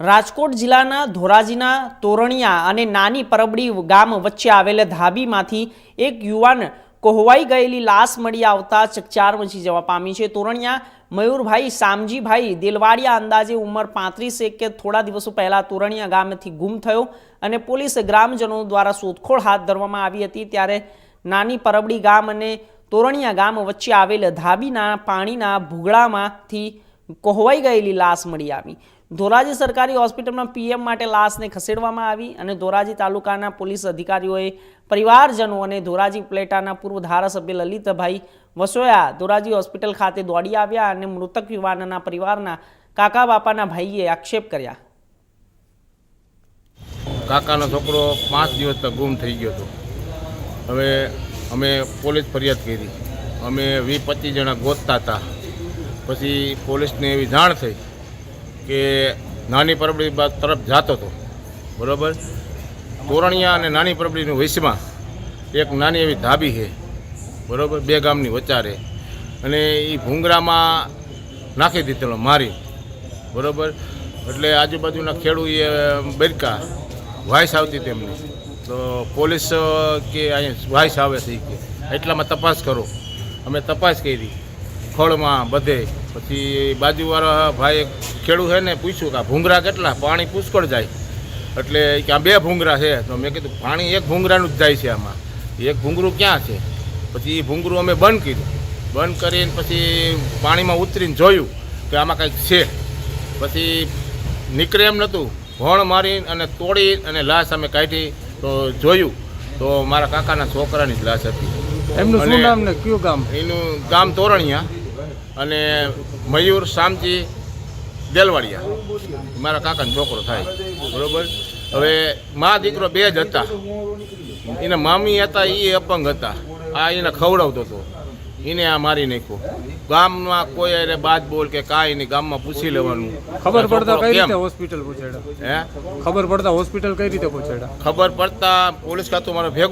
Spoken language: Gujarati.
રાજકોટ જિલ્લાના ધોરાજીના તોરણિયા અને નાની પરબડી ગામ વચ્ચે આવેલા ધાબીમાંથી એક યુવાન કોહવાઈ ગયેલી લાશ મળી આવતા ચકચાર મચી જવા પામી છે. તોરણિયા મયુરભાઈ શામજીભાઈ દેલવાડિયા અંદાજે ઉંમર પાંત્રીસ એક કે થોડા દિવસો પહેલાં તોરણિયા ગામથી ગુમ થયો અને પોલીસ ગ્રામજનો દ્વારા શોધખોળ હાથ ધરવામાં આવી હતી. ત્યારે નાની પરબડી ગામ અને તોરણિયા ગામ વચ્ચે આવેલ ધાબીના પાણીના ભૂગળામાંથી કોહવાઈ ગયેલી લાશ મળી આવી. ધોરાજી સરકારી હોસ્પિટલમાં પીએમ માટે લાશને ખસેડવામાં આવી અને ધોરાજી તાલુકાના પોલીસ અધિકારીઓએ પરિવારજનો અને ધોરાજી પ્લેટાના પૂર્વ ધારાસભ્ય લલિતભાઈ વસોયા ધોરાજી હોસ્પિટલ ખાતે દોડી આવ્યા અને મૃતક યુવાનના પરિવારના કાકા બાપાના ભાઈએ આક્ષેપ કર્યા. કાકાનો છોકરો પાંચ દિવસ તક ગુમ થઈ ગયો હતો. હવે અમે પોલીસ ફરિયાદ કરી. અમે વીસ પચીસ જણા ગોતતા હતા. પછી પોલીસને એવી જાણ થઈ કે નાની પરબડી તરફ જતો હતો. બરાબર? તોરણિયા અને નાની પરબડીની વયસમાં એક નાની એવી ધાબી છે. બરાબર? બે ગામની વચારે અને એ ભૂંગરામાં નાખી દીધેલો, મારી. બરાબર? એટલે આજુબાજુના ખેડૂએ બરકા, વાઇસ આવતી તેમને. તો પોલીસ કે અહીંયા વાઇસ આવે છે કે, એટલામાં તપાસ કરો. અમે તપાસ કરી. ખોળમાં બધે. પછી બાજુવાળા ભાઈ ખેડૂત છે ને પૂછ્યું કે આ ભૂંગરા કેટલા? પાણી પુષ્કળ જાય. એટલે કે આ બે ભૂંગરા છે. તો મેં કીધું પાણી એક ભૂંગરાનું જ જાય છે આમાં. એક ભૂંગરું ક્યાં છે? પછી એ ભૂંગરું અમે બંધ કર્યું. બંધ કરીને પછી પાણીમાં ઉતરીને જોયું કે આમાં કંઈક છે. પછી નીકળે એમ નહોતું. ભણ મારી અને તોડી અને લાશ અમે કાઢી તો જોયું. તો મારા કાકાના છોકરાની જ લાશ હતી. એમનું શું નામ ને કયું ગામ? એનું ગામ તોરણિયા. અને મયુર શામજી દેલવાડિયા. મારા કાકાનો છોકરો થાય. બરોબર? હવે મા દીકરો બે જ હતા. એના મામી હતા એ અપંગ હતા. આ એને ખવડાવતો હતો. એને આ મારી નાખ્યો. ગામમાં કોઈ અરે બાદ બોલ કે કાંઈ નહીં ગામમાં પૂછી લેવાનું. ખબર પડતા કઈ રીતે હોસ્પિટલ પહોંચાડ્યા? હે? ખબર પડતા હોસ્પિટલ કઈ રીતે પહોંચાડ્યા? ખબર પડતા પોલીસ ખાતું મારે ભેગું